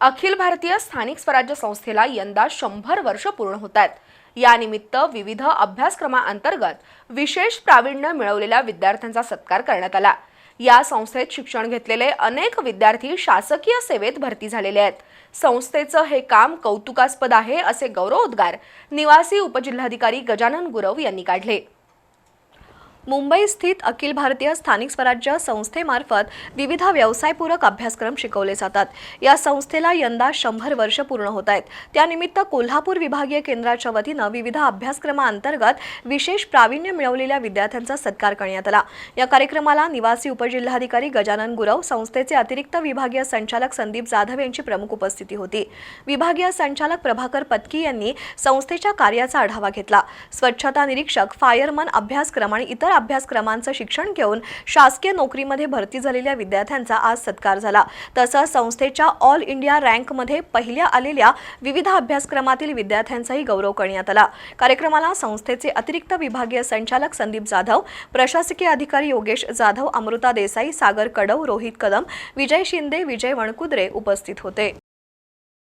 अखिल भारतीय स्थानिक स्वराज्य संस्थेला यंदा शंभर वर्ष पूर्ण होत आहेत. यानिमित्त विविध अभ्यासक्रमाअंतर्गत विशेष प्रावीण्य मिळवलेल्या विद्यार्थ्यांचा सत्कार करण्यात आला. या संस्थेत शिक्षण घेतलेले अनेक विद्यार्थी शासकीय सेवेत भरती झालेले आहेत. संस्थेचं हे काम कौतुकास्पद आहे असे गौरवोद्गार निवासी उपजिल्हाधिकारी गजानन गुरव यांनी काढले. मुंबई स्थित अखिल भारतीय स्थानिक स्वराज्य संस्थेमार्फत विविध व्यवसायपूरक अभ्यासक्रम शिकवले जातात. या संस्थेला यंदा शंभर वर्ष पूर्ण होत आहेत. त्यानिमित्त कोल्हापूर विभागीय केंद्राच्या वतीनं विविध अभ्यासक्रमाअंतर्गत विशेष प्रावीण्य मिळवलेल्या विद्यार्थ्यांचा सत्कार करण्यात आला. या कार्यक्रमाला निवासी उपजिल्हाधिकारी गजानन गुरव संस्थेचे अतिरिक्त विभागीय संचालक संदीप जाधव यांची प्रमुख उपस्थिती होती. विभागीय संचालक प्रभाकर पत्की यांनी संस्थेच्या कार्याचा आढावा घेतला. स्वच्छता निरीक्षक फायरमन अभ्यासक्रम आणि इतर अभ्यासक्रमांचं शिक्षण घेऊन शासकीय नोकरीमध्ये भरती झालेल्या विद्यार्थ्यांचा आज सत्कार झाला. तसंच संस्थेच्या ऑल इंडिया रँकमध्ये पहिल्या आलेल्या विविध अभ्यासक्रमातील विद्यार्थ्यांचाही गौरव करण्यात आला. कार्यक्रमाला संस्थेचे अतिरिक्त विभागीय संचालक संदीप जाधव प्रशासकीय अधिकारी योगेश जाधव अमृता देसाई सागर कडव रोहित कदम विजय शिंदे विजय वणकुद्रे उपस्थित होते.